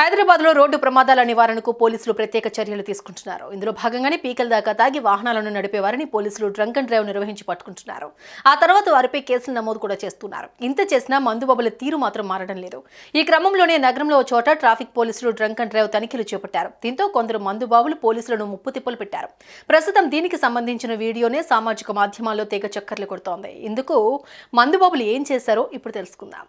హైదరాబాద్లో రోడ్డు ప్రమాదాల నివారణకు పోలీసులు ప్రత్యేక చర్యలు తీసుకుంటున్నారు. ఇందులో భాగంగానే పీకల దాకా తాగి వాహనాలను నడిపేవారిని పోలీసులు డ్రంక్ అండ్ డ్రైవ్ నిర్వహించి పట్టుకుంటున్నారు. ఆ తర్వాత వారిపై కేసులు నమోదు కూడా చేస్తున్నారు. ఇంత చేసినా మందుబాబుల తీరు మాత్రం మారడం లేదు. ఈ క్రమంలోనే నగరంలో చోట ట్రాఫిక్ పోలీసులు డ్రంక్ అండ్ డ్రైవ్ తనిఖీలు చేపట్టారు. దీంతో కొందరు మందుబాబులు పోలీసులను ముప్పు తిప్పలు పెట్టారు. ప్రస్తుతం దీనికి సంబంధించిన వీడియోనే సామాజిక మాధ్యమాల్లో తెగ చక్కర్లు కొడుతోంది. ఇందుకు మందుబాబులు ఏం చేశారో ఇప్పుడు తెలుసుకుందాం.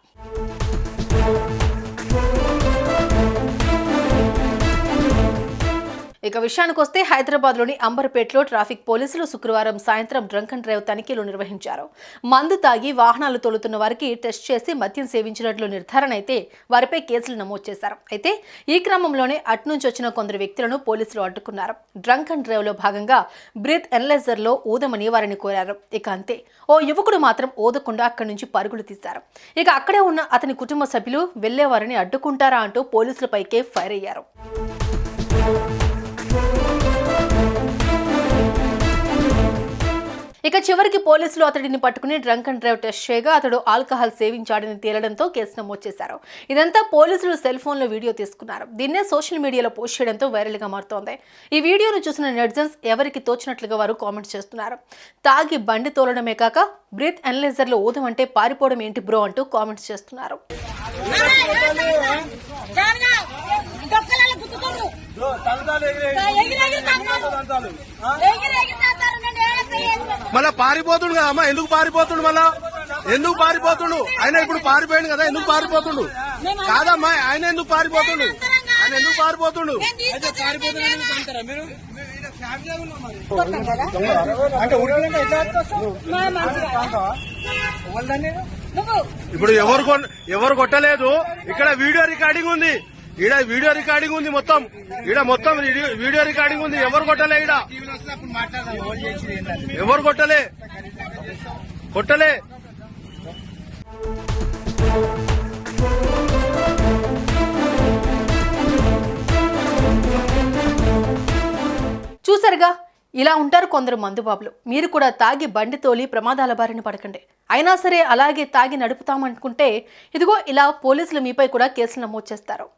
ఇక విషయానికి వస్తే హైదరాబాద్లోని అంబర్పేటలో ట్రాఫిక్ పోలీసులు శుక్రవారం సాయంత్రం డ్రంక్ అండ్ డ్రైవ్ తనిఖీలు నిర్వహించారు. మందు తాగి వాహనాలు తోలుతున్న వారికి టెస్ట్ చేసి మద్యం సేవించినట్లు నిర్ధారణ అయితే వారిపై కేసులు నమోదు చేశారు. అయితే ఈ క్రమంలోనే అట్నుంచి వచ్చిన కొందరు వ్యక్తులను పోలీసులు అడ్డుకున్నారు. డ్రంక్ అండ్ డ్రైవ్లో భాగంగా బ్రీత్ ఎనలైజర్లో ఊదమని వారిని కోరారు. ఇక అంతే. ఓ యువకుడు మాత్రం ఊదకుండా అక్కడి నుంచి పరుగులు తీశారు. ఇక అక్కడే ఉన్న అతని కుటుంబ సభ్యులు వెళ్ళేవారిని అడ్డుకుంటారా అంటూ పోలీసులపైకే ఫైర్ అయ్యారు. ఇక చివరికి పోలీసులు అతడిని పట్టుకుని డ్రంక్ అండ్ డ్రైవ్ టెస్ట్ చేయగా అతడు ఆల్కహాల్ సేవించాడని తేలడంతో కేసు నమోదు చేశారు. ఇదంతా పోలీసులు సెల్ ఫోన్లో వీడియో తీసుకున్నారు. దీన్నే సోషల్ మీడియాలో పోస్ట్ చేయడంతో వైరల్గా మారుతోంది. ఈ వీడియోను చూసిన నెటిజన్స్ ఎవరికి తోచినట్లుగా వారు కామెంట్స్ చేస్తున్నారు. తాగి బండి తోలడమే కాక బ్రీత్ అనలైజర్లో ఊదం అంటే పారిపోవడం ఏంటి బ్రో అంటూ కామెంట్స్ చేస్తున్నారు. ఎగిరి ఎగిరి మళ్ళా పారిపోతుండు కదా అమ్మా ఎందుకు పారిపోతుండు మళ్ళా? ఎందుకు పారిపోతుండు? ఆయన ఇప్పుడు పారిపోయాడు కదా ఎందుకు పారిపోతుండు? కాదమ్మా ఆయన ఎందుకు పారిపోతుండు? ఆయన ఎందుకు పారిపోతుండు? ఇప్పుడు ఎవరు ఎవరు కొట్టలేదు. ఇక్కడ వీడియో రికార్డింగ్ ఉంది. ఈడ వీడియో రికార్డింగ్ ఉంది మొత్తం. ఈడ మొత్తం వీడియో- వీడియో రికార్డింగ్ ఉంది. ఎవరు కొట్టలే ఈడ? ఎవరు కొట్టలే? కొట్టలే? చూసారుగా ఇలా ఉంటారు కొందరు మందుబాబులు. మీరు కూడా తాగి బండి తోలి ప్రమాదాల బారిన పడకండి. అయినా సరే అలాగే తాగి నడుపుతామనుకుంటే ఇదిగో ఇలా పోలీసులు మీపై కూడా కేసులు నమోదు చేస్తారు.